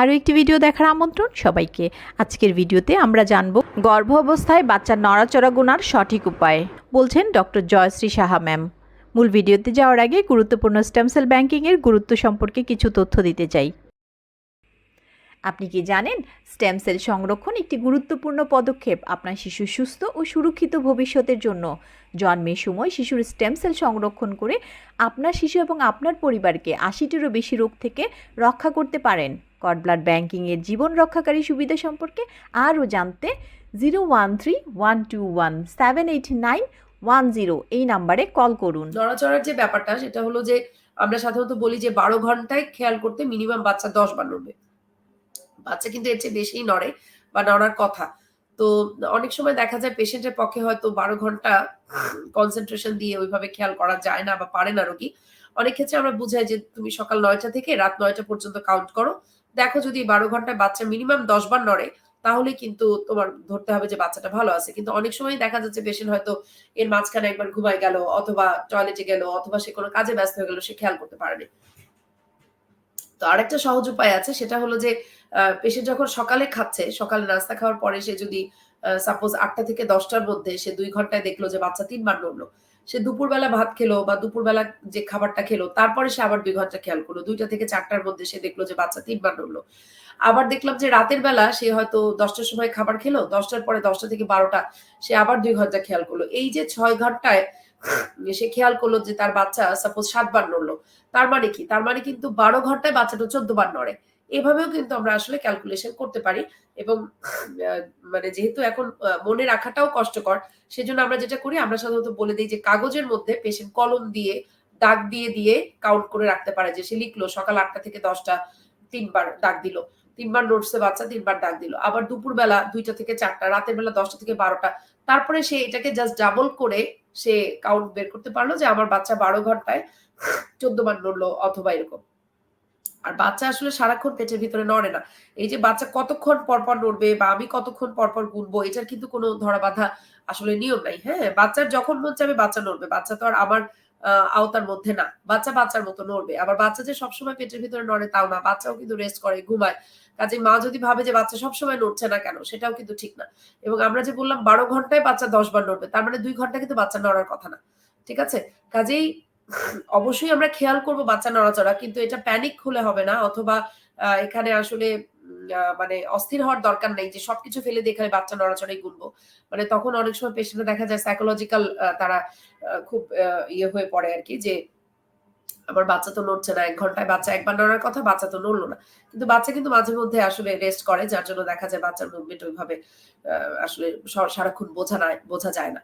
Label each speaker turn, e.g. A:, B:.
A: আরও একটি ভিডিও দেখার আমন্ত্রণ সবাইকে। আজকের ভিডিওতে আমরা জানব গর্ভ অবস্থায় বাচ্চার নড়াচড়া গোনার সঠিক উপায়। বলছেন ডক্টর জয়শ্রী সাহা ম্যাম। মূল ভিডিওতে যাওয়ার আগে গুরুত্বপূর্ণ স্টেমসেল ব্যাংকিংয়ের গুরুত্ব সম্পর্কে কিছু তথ্য দিতে চাই। আপনি কি জানেন, স্টেম সেল সংরক্ষণ একটি গুরুত্বপূর্ণ পদক্ষেপ আপনার শিশুর সুস্থ ও সুরক্ষিত ভবিষ্যতের জন্য। জন্মের সময় শিশুর স্টেম সেল সংরক্ষণ করে আপনার শিশু এবং আপনার পরিবারকে আশিটিরও বেশি রোগ থেকে রক্ষা করতে পারেন। কড ব্লাড ব্যাংকিংয়ের জীবন রক্ষাকারী সুবিধা সম্পর্কে আরও জানতে zero one three, one two one, seven eight nine, one zero এই নাম্বারে কল করুন।
B: নড়াচড়ার যে ব্যাপারটা, সেটা হলো যে আমরা সাধারণত বলি যে বারো ঘন্টায় খেয়াল করতে মিনিমাম বাচ্চা দশ বার নড়বে। বাচ্চা কিন্তু এর চেয়ে বেশিই নড়ে বা নড়ার কথা। তো অনেক সময় দেখা যায় পেশেন্টের পক্ষে হয়তো বারো ঘণ্টা কনসেন্ট্রেশন দিয়ে ওইভাবে খেয়াল করা যায় না বা পারে না রোগী। অনেক ক্ষেত্রে আমরা বুঝাই যে তুমি সকাল নয়টা থেকে রাত নয়টা পর্যন্ত কাউন্ট করো। দেখো যদি বারো ঘন্টায় বাচ্চা মিনিমাম দশ বার নড়ে, তাহলে কিন্তু তোমার ধরতে হবে যে বাচ্চাটা ভালো আছে। কিন্তু অনেক সময় দেখা যাচ্ছে পেশেন্ট হয়তো এর মাঝখানে একবার ঘুমায় গেল অথবা টয়লেটে গেল অথবা সে কোনো কাজে ব্যস্ত হয়ে গেল, সে খেয়াল করতে পারেনি তো আরেকটা সহজ উপায় আছে, সেটা হলো যে পেশেন্ট যখন সকালে খাচ্ছে, সকালে নাস্তা খাওয়ার পরে সে যদি সাপোজ আটটা থেকে দশটার মধ্যে সে দুই ঘন্টায় দেখল যে বাচ্চা তিনবার নড়লো সে দুপুরবেলা ভাত খেলো বা দুপুরবেলা যে খাবারটা খেলো, তারপরে সে আবার দুই ঘণ্টা খেয়াল করল, দুইটা থেকে চারটার মধ্যে সে দেখল যে বাচ্চা তিনবার নড়লো আবার দেখলাম যে রাতের বেলা সে হয়তো দশটার সময় খাবার খেলো, দশটার পরে দশটা থেকে বারোটা সে আবার দুই ঘণ্টা খেয়াল করল। এই যে ছয় ঘন্টায় সে খেয়াল করল যে তার বাচ্চা সাপোজ সাতবার নড়লো। তার মানে কি? তার মানে কিন্তু বারো ঘন্টায় বাচ্চাটা চোদ্দ বার নড়ে। এভাবেও কিন্তু আমরা আসলে ক্যালকুলেশন করতে পারি এবং মানে যেহেতু এখন মনে রাখাটাও কষ্টকর, সেজন্য আমরা যেটা করি, আমরা সাধারণত বলে দিই যে কাগজের মধ্যে পেশেন্ট কলম দিয়ে, দাগ দিয়ে দিয়ে কাউন্ট করে রাখতে পারে যে সে লিখলো, সকাল আটটা থেকে দশটা, তিনবার দাগ দিল। তিনবার নোটসে বাচ্চা তিনবার দাগ দিল। আবার দুপুর বেলা দুইটা থেকে চারটা, রাতের বেলা দশটা থেকে বারোটা, তারপরে সে এটাকে জাস্ট ডাবল করে সে কাউন্ট বের করতে পারল যে আমার বাচ্চা বারো ঘন্টায় চোদ্দ বার নড়লো অথবা এরকম। আর বাচ্চা আসলে সারাক্ষণ পেটের ভিতরে নড়ে না। এই যে বাচ্চা কতক্ষণ পরপর নড়বে বা আমি কতক্ষণ পরপর গুনবো, এটার কিন্তু কোনো ধরা বাধা আসলে নিয়ম নাই। হ্যাঁ বাচ্চার যখন মন চাবে বাচ্চা নড়বে। বাচ্চা তো আর আমার আওতার মধ্যে না। বাচ্চা বাচ্চার মতো নড়বে। আবার বাচ্চা যে সবসময় পেটের ভিতরে নড়ে তাও না। বাচ্চাও কিন্তু রেস্ট করে, ঘুমায়। কাজে মা যদি ভাবে যে বাচ্চা সবসময় নড়ছে না কেন, সেটাও কিন্তু ঠিক না। এবং আমরা যে বললাম বারো ঘন্টায় বাচ্চা দশ বার নড়বে, তার মানে দুই ঘণ্টা কিন্তু বাচ্চা নড়ার কথা না। ঠিক আছে? কাজেই অবশ্যই আমরা খেয়াল করব বাচ্চা নড়াচড়া, কিন্তু এটা প্যানিক হলে হবে না, অথবা এখানে আসলে মানে অস্থির হওয়ার দরকার নেই যে সবকিছু ফেলে দিয়ে এখানে বাচ্চা নড়াচড়াই গুনবো মানে তখন অনেক সময় পেশেন্টে দেখা যায় সাইকোলজিক্যাল তারা খুব ইয়ে হয়ে পড়ে আর কি যে আমার বাচ্চা তো নড়ছে না, এক ঘন্টায় বাচ্চা একবার নড়ার কথা বাচ্চা তো নড়লো না। কিন্তু বাচ্চা কিন্তু মাঝে মধ্যে আসলে রেস্ট করে, যার জন্য দেখা যায় বাচ্চার মুভমেন্ট ওইভাবে আসলে সারাক্ষণ বোঝা না, বোঝা যায় না।